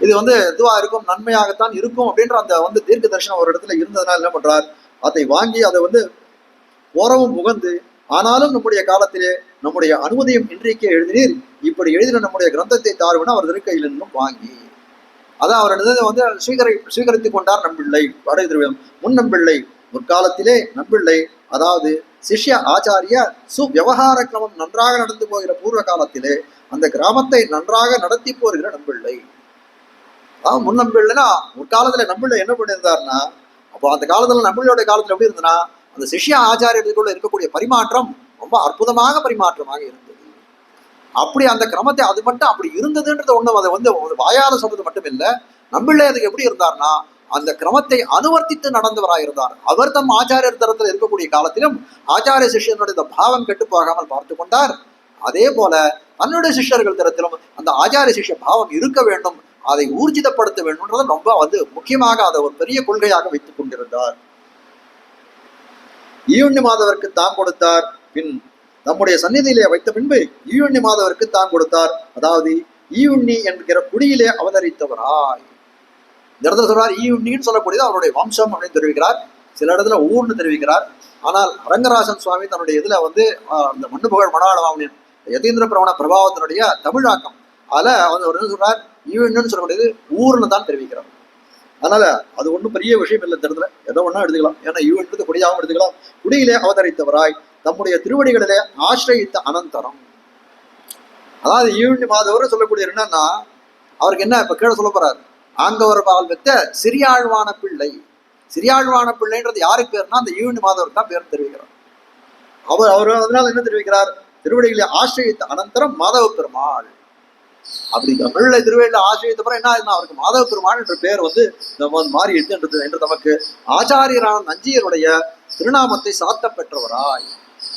இது வந்து இதுவாக இருக்கும் நன்மையாகத்தான் இருக்கும் அப்படின்ற அந்த வந்து தீர்க்க தரிசனம் ஒரு இடத்துல இருந்ததுனால என்ன பண்றார்? அதை வாங்கி அதை வந்து ஓரவும் புகந்து ஆனாலும் நம்முடைய காலத்திலே நம்முடைய அனுமதியும் இன்றைக்கே எழுதினீர். இப்படி எழுதின நம்முடைய கிரந்தத்தை தாருவன அவர் திருக்கையில் இன்னும் வாங்கி. அதான் அவர் வந்து ஸ்வீகரி ஸ்வீகரித்துக் கொண்டார் நம்பிள்ளை வடை திருவிழம். முன் நம்பிள்ளை முற்காலத்திலே நம்பிள்ளை அதாவது சிஷ்ய ஆச்சாரிய சுவியவகார கிரமம் நன்றாக நடந்து போகிற பூர்வ காலத்திலே அந்த கிராமத்தை நன்றாக நடத்தி போகிற நம்பிள்ளை. அதான் முன் முற்காலத்துல நம்பிள்ள என்ன பண்ணியிருந்தாருன்னா அப்போ அந்த காலத்துல நம்பிள்ளையோட காலத்துல எப்படி இருந்ததுன்னா அந்த சிஷ்ய ஆச்சாரியர்களுக்குள்ள இருக்கக்கூடிய பரிமாற்றம் ரொம்ப அற்புதமாக பரிமாற்றமாக இருந்தது. அப்படி அந்த கிரமத்தை அது மட்டும் அப்படி இருந்ததுன்றது ஒண்ணும் அதை வந்து ஒரு வாயால சொல்றது மட்டும் இல்ல. நம்பிள்ளை அதுக்கு எப்படி இருந்தார்னா அந்த கிரமத்தை அனுவர்த்தித்து நடந்தவராக இருந்தார் அவர் தம் ஆச்சாரியர் தரத்தில் இருக்கக்கூடிய காலத்திலும் ஆச்சாரிய சிஷ்யனுடைய இந்த பாவம் கெட்டு போகாமல் பார்த்து கொண்டார். அதே போல தன்னுடைய சிஷ்யர்கள் தரத்திலும் அந்த ஆச்சாரிய சிஷ்ய பாவம் இருக்க வேண்டும் அதை ஊர்ஜிதப்படுத்த வேண்டும்ன்றது ரொம்ப வந்து முக்கியமாக அதை ஒரு பெரிய கொள்கையாக வைத்துக் கொண்டிருந்தார். ஈவண்ணி மாதவருக்கு தான் கொடுத்தார். பின் நம்முடைய சந்நிதியிலே வைத்த பின்பு ஈவண்ணி மாதவருக்கு தான் கொடுத்தார். அதாவது ஈவுண்ணி என்கிற குடியிலே அவதரித்தவராய். இந்த இடத்துல சொல்றார் ஈவுண்ணின்னு சொல்லக்கூடியது அவருடைய வம்சம் அப்படின்னு தெரிவிக்கிறார். சில இடத்துல ஊர்னு தெரிவிக்கிறார். ஆனால் ரங்கராசன் சுவாமி தன்னுடைய இதுல வந்து ஆஹ், அந்த மண்ணு புகழ் மணவாளவாமனின் யதீந்திர பிரவண பிரபாவத்தினுடைய தமிழாக்கம் அதுல வந்து அவர் என்ன சொல்கிறார் ஈவெண்ட்னு சொல்ல சொல்லக்கூடியது ஊர்னு தான் தெரிவிக்கிறார் அதனால அது ஒன்றும் பெரிய விஷயம் இல்லை தெரிஞ்சல ஏதோ எதோ ஒன்றா எடுத்துக்கலாம். ஏன்னா ஈவெண்ட்டு கொடியாகவும் எடுத்துக்கலாம். குடியிலே அவதரித்தவராய் தம்முடைய திருவடிகளிலே ஆசிரயித்த அனந்தரம். அதாவது ஈவெண்ட் மாதவரை சொல்லக்கூடிய என்னன்னா அவருக்கு என்ன இப்ப கீழே சொல்ல போறாரு? ஆங்கவர் பால் வைத்த சிறியாழ்வான பிள்ளை. சிறியாழ்வான பிள்ளைன்றது யாருக்கு பேர்னா அந்த ஈவெண்ட் மாதவருக்கு தான் பேர் தெரிவிக்கிறார். அவர் அவர் அதனால என்ன தெரிவிக்கிறார்? திருவடிகளை ஆசிரியத்த அனந்தரம் மாதவ பெருமாள். அப்படி தமிழ்ல திருவேல ஆசிரியத்தை பிறகு என்ன ஆகுதுன்னா அவருக்கு மாதவ பெருமாள் என்ற பெயர் வந்து மாறி என்று என்று நமக்கு ஆச்சாரியரான நஞ்சியருடைய திருநாமத்தை சாத்த பெற்றவராய்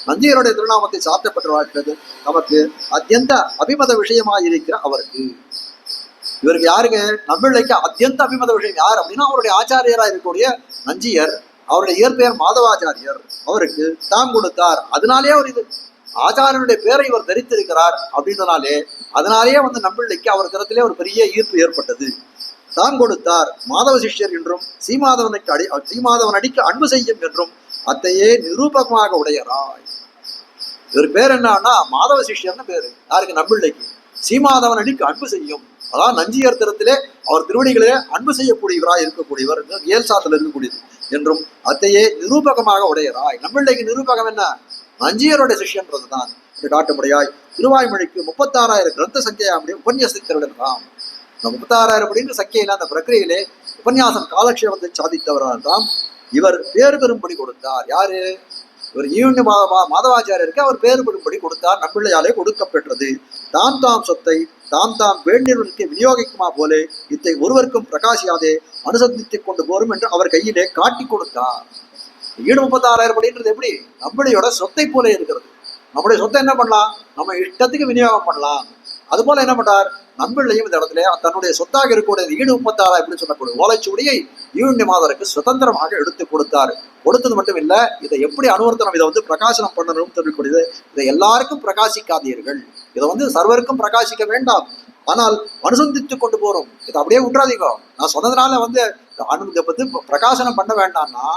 நஞ்சியருடைய திருநாமத்தை சாத்த பெற்றவராய் நமக்கு அத்தியந்த அபிமத விஷயமாய் இருக்கிற அவருக்கு. இவருக்கு யாருக்கு நம்பிள்ளைக்கு அத்தியந்த அபிமத விஷயம் யார் அப்படின்னா அவருடைய ஆச்சாரியராக இருக்கக்கூடிய நஞ்சியர் அவருடைய இயற்பெயர் மாதவாச்சாரியர். அவருக்கு தாம் கொடுத்தார். அதனாலேயே அவர் இது ஆச்சாரியனுடைய பேரை இவர் தரித்திருக்கிறார் அப்படின்றனாலே அதனாலேயே வந்து நம்பிள்ளைக்கு அவர் கருத்திலே ஒரு பெரிய ஈர்ப்பு ஏற்பட்டது. தான் கொடுத்தார். மாதவ சிஷ்யர் என்றும் சீமாதவனுக்கு அடி சீமாதவன் அடிக்கு அன்பு செய்யும் என்றும் அத்தையே நிரூபகமாக உடையராய். இவர் பேர் என்னன்னா மாதவ சிஷ்யர்னு பேரு. யாருக்கு? நம்பிள்ளைக்கு. சீமாதவன் அடிக்கு அன்பு செய்யும். அதான் நஞ்சியர் திறத்திலே அவர் திருவடிகளே அன்பு செய்யக்கூடியவராய் இருக்கக்கூடியவர் இயல்சாத்தில் இருக்கக்கூடியது என்றும் அத்தையே நிரூபகமாக உடையராய். நம்பிள்ளைக்கு நிரூபகம் என்ன? நஞ்சியருடைய சிஷ்யன்றது தான். என்று காட்டும்படியாய் திருவாய்மொழிக்கு முப்பத்தாறாயிரம் கிரந்த சங்கையாமுடைய உபன்யாசத்திருடலாம் இந்த முப்பத்தாறாயிரம் அப்படின்ற சங்கையில அந்த பிரக்கிரையிலே உபன்யாசம் காலக்ஷேபத்தை சாதித்தவரால் இவர் பேர் பெறும்படி கொடுத்தார். யாரு? இவர் ஈவண்டி மாதவா மாதவாச்சாரியருக்கு அவர் பேறு பெறும்படி கொடுத்தார். நம்பிள்ளையாலே கொடுக்கப்பெற்றது. தாம் தாம் சொத்தை தாம் தாம் வேண்டியவர்களுக்கு விநியோகிக்குமா போலே இத்தை ஒருவருக்கும் பிரகாசியாதே அனுசந்தித்துக் கொண்டு போரும் என்று அவர் கையிலே காட்டி கொடுத்தார். ஈடு முப்பத்தாறாயிரம் அப்படின்றது எப்படி? நம்மளுடைய சொத்தை போல இருக்கிறது. நம்முடைய சொத்தை என்ன பண்ணலாம்? நம்ம இஷ்டத்துக்கு விநியோகம் பண்ணலாம். அது போல என்ன பண்றார்? நம்பிள்ளையும் இந்த இடத்துல தன்னுடைய சொத்தாக இருக்கக்கூடிய ஈடு முப்பத்தாறாயிரம் அப்படின்னு சொல்லக்கூடிய ஓலைச்சுவடியை ஈவண்டி மாதருக்கு சுதந்திரமாக எடுத்து கொடுத்தார். கொடுத்தது மட்டும் இல்ல இதை எப்படி அனுவர்த்தனம் இதை வந்து பிரகாசனம் பண்ணணும் சொல்லக்கூடியது இதை எல்லாருக்கும் பிரகாசிக்காதீர்கள். இதை வந்து சர்வருக்கும் பிரகாசிக்க வேண்டாம். ஆனால் அனுசந்தித்து கொண்டு போறோம். இதை அப்படியே விட்டுறாதீங்க. நான் சொன்னதுனால வந்து அனு இதை வந்து பிரகாசனம் பண்ண வேண்டாம்னா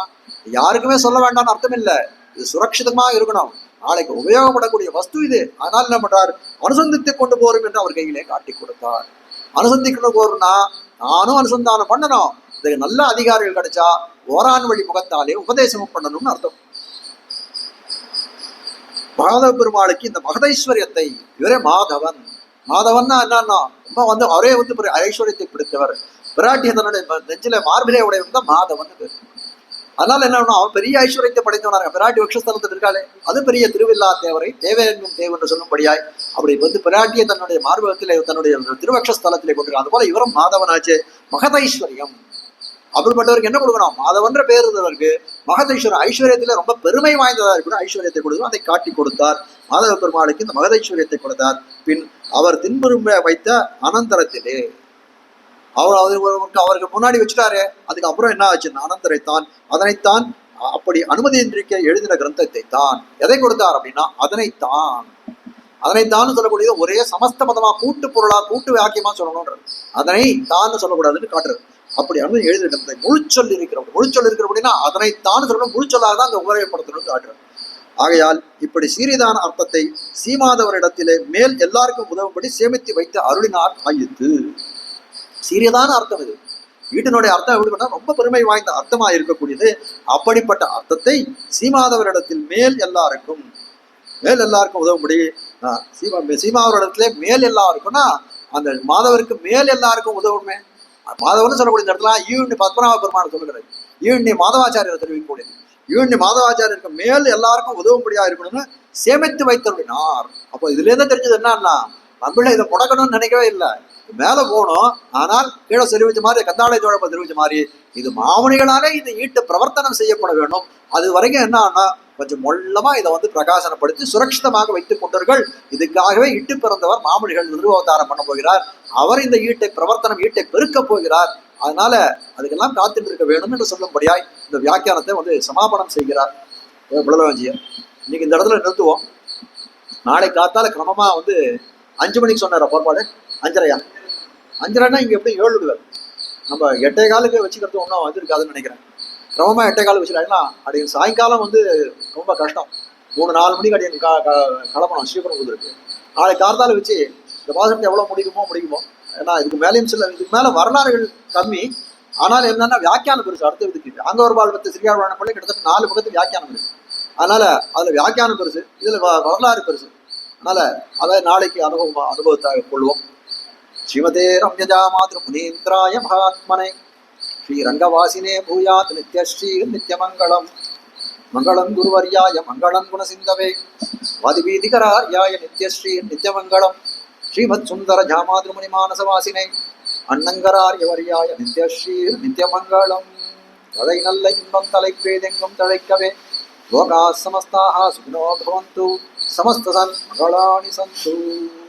யாருக்குமே சொல்ல வேண்டாம்னு அர்த்தம் இல்லை இது சுரட்சிதமா இருக்கணும். நாளைக்கு உபயோகப்படக்கூடிய வஸ்து இது. அதனால என்ன பண்றார்? அனுசந்தித்து கொண்டு போறோம் என்று அவர் கையிலே காட்டி கொடுத்தார். அனுசந்திக்கணும் போறோம்னா நானும் அனுசந்தானம் பண்ணணும். இதுக்கு நல்ல அதிகாரிகள் கிடைச்சா ஓரான் வழி முகத்தாலே உபதேசமும் பண்ணணும்னு அர்த்தம். மாதவ பெருமாளுக்கு இந்த மகதைஸ்வரியத்தை இவரே மாதவன். மாதவன்னா என்னன்னா ரொம்ப வந்து அவரே வந்து ஐஸ்வர்யத்தை பிடித்தவர். பிராட்டிய தன்னுடைய நெஞ்சில மார்பிலே உடையவன் தான் மாதவன் அதனால என்ன பண்ணணும், அவன் பெரிய ஐஸ்வர்யத்தை படைத்தவனாக பிராட்டி வக்ஷஸ்தலத்தில் இருக்காளே. அது பெரிய திருவில்லா தேவரை தேவையென்னும் தேவன் என்று சொல்லும்படியாய் அப்படி வந்து பிராட்டியை தன்னுடைய மார்பகத்திலே தன்னுடைய திருவக்ஷஸ்தலத்திலே கொண்டு அது போல இவரும் மாதவனாச்சு மகதைஸ்வரியம். அப்படிப்பட்டவருக்கு என்ன கொடுக்கணும்? மாதவன்ற பேர் இருந்தவருக்கு மகதேஸ்வரர் ஐஸ்வர்யத்திலே ரொம்ப பெருமை வாய்ந்ததாக இருக்கணும். ஐஸ்வர்யத்தை கொடுக்கணும். அதை காட்டி கொடுத்தார். மாதவ பெருமாளுக்கு இந்த மகதேஸ்வரியத்தை கொடுத்தார். பின் அவர் தின்புறும்ப வைத்த அனந்தரத்திலே. அவர் அவருக்கு அவருக்கு முன்னாடி வச்சுட்டாரு அதுக்கப்புறம் என்ன என்ன அனந்தரை அனந்தரைத்தான் அதனைத்தான் அப்படி அனுமதியின்றிக்க எழுதின கிரந்தத்தை தான் எதை கொடுத்தார் அப்படின்னா அதனைத்தான். அதனைத்தான் சொல்லக்கூடியது ஒரே சமஸ்த பதமா கூட்டு பொருளா கூட்டு வாக்கியமா சொல்லணும்ன்றது. அதனை தான் சொல்லக்கூடாதுன்னு காட்டுறது. அப்படி அனுமதி எழுதின கிரந்தத்தை முழுச்சொல் இருக்கிற முழுச்சொல் இருக்கிற அப்படின்னா அதனைத்தான் சொல்லணும். முழுச்சொல்லாக தான் அந்த உபயோகப்படுத்தணும்னு காட்டுறது. ஆகையால் இப்படி சீரிதான அர்த்தத்தை சீமாதவரிடத்திலே மேல் எல்லாருக்கும் உதவும்படி சேமித்து வைத்து அருளினார் ஆயித்து. சீரியதான அர்த்தம் இது. வீட்டினுடைய அர்த்தம் எப்படி பண்ணா ரொம்ப பெருமை வாய்ந்த அர்த்தமா இருக்கக்கூடியது. அப்படிப்பட்ட அர்த்தத்தை சீமாதவரிடத்தில் மேல் எல்லாருக்கும் மேல் எல்லாருக்கும் உதவும்படி சீமா சீமாவரிடத்திலே மேல் எல்லாருக்கும்னா அந்த மாதவருக்கு மேல் எல்லாருக்கும் உதவுமே. மாதவர்னு சொல்லக்கூடிய இந்த இடத்துல ஈவண்ணி பத்மநாப பெருமாள் சொல்லுகிறது ஈவண்ணி மாதவாச்சாரியர் தெரிவிக்கக்கூடியது. ஈவண்ணி மாதவாச்சாரியருக்கு மேல் எல்லாருக்கும் உதவும்படியா இருக்கணும்னு சேமித்து வைத்தருளினார் அப்போ இதுல இருந்து தெரிஞ்சது என்னன்னா நம்மள இதை முடக்கணும்னு நினைக்கவே இல்லை. மேலே போகணும். ஆனால் கீழே தெரிவிச்ச மாதிரி கந்தாழை தோழப்ப தெரிவிச்ச மாதிரி இது மாமணிகளாலே இது ஈட்டு பிரவர்த்தனம் செய்யப்பட வேண்டும். அது வரைக்கும் என்ன கொஞ்சம் மொல்லமா இதை வந்து பிரகாசனப்படுத்தி சுரட்சிதமாக வைத்துக் கொண்டார்கள் இதுக்காகவே இட்டு பிறந்தவர் மாமணிகள் நிர்வவதாரம் பண்ண போகிறார். அவர் இந்த ஈட்டை பிரவர்த்தனம் ஈட்டை பெருக்கப் போகிறார். அதனால அதுக்கெல்லாம் காத்துட்டு இருக்க வேணும் என்று சொல்லும்படியாய் இந்த வியாக்கியானத்தை வந்து சமாபனம் செய்கிறார். புலவஞ்சியர் இன்னைக்கு இந்த இடத்துல நிறுத்துவோம். நாளை காத்தால கிரமமா வந்து அஞ்சு மணிக்கு சொன்னார் பொறுப்பாடு அஞ்சரையா? அஞ்சரைன்னா இங்கே எப்படி ஏழு விடுவார் நம்ம எட்டே காலுக்கு வச்சுக்கிறது ஒன்றும் வந்திருக்காதுன்னு நினைக்கிறேன். கிரமமாக எட்டே காலுக்கு வச்சுட்டாங்கன்னா அப்படி சாயங்காலம் வந்து ரொம்ப கஷ்டம். மூணு நாலு மணிக்கு அடி கிளம்பணும் ஸ்ரீபெரும்புதூருக்கு. நாளை கார்த்தால வச்சு இந்த பாசனத்தை எவ்வளோ முடிக்குமோ முடிக்குமோ? ஏன்னா இதுக்கு மேலேயும் சில இதுக்கு மேலே வரலாறுகள் கம்மி. ஆனால் என்னன்னா வியாக்கியானம் பெருசு அடுத்த இதுக்கு அங்க ஒரு பால் பத்து சிறியாழ்வான பிள்ளை கிட்டத்தட்ட நாலு பக்கத்து வியாக்கியானம் இருக்கு. அதனால அதுல வியாக்கியானம் பெருசு இதுல வ- வரலாறு பெருசு. அதனால அதை நாளைக்கு அனுபவம் அனுபவத்தாக கொள்வோம். ஸ்ரீமதே ரம்யஜா மாதிரி முனீந்திராய மகாத்மனை. ஸ்ரீரங்கவாசினே பூயாத் நித்யஸ்ரீ நித்யமங்கலம் மங்களம். குருவர்யாய மங்களம் குணசிந்தவே. வாதிபீதிகரார்யாய நித்யஸ்ரீ நித்யமங்கலம் ஸ்ரீமத் சுந்தர ஜாமாதிருமணி மானசவாசினை. அன்னங்கராரியவரியாய நித்யஸ்ரீ நித்யமங்கலம் தலை நல்ல இன்பம் தலைப்பேதெங்கும் தழைக்கவே. लोका समस्ता सुखिनो भवन्तु। समस्तसङ्गणानि सन्तु।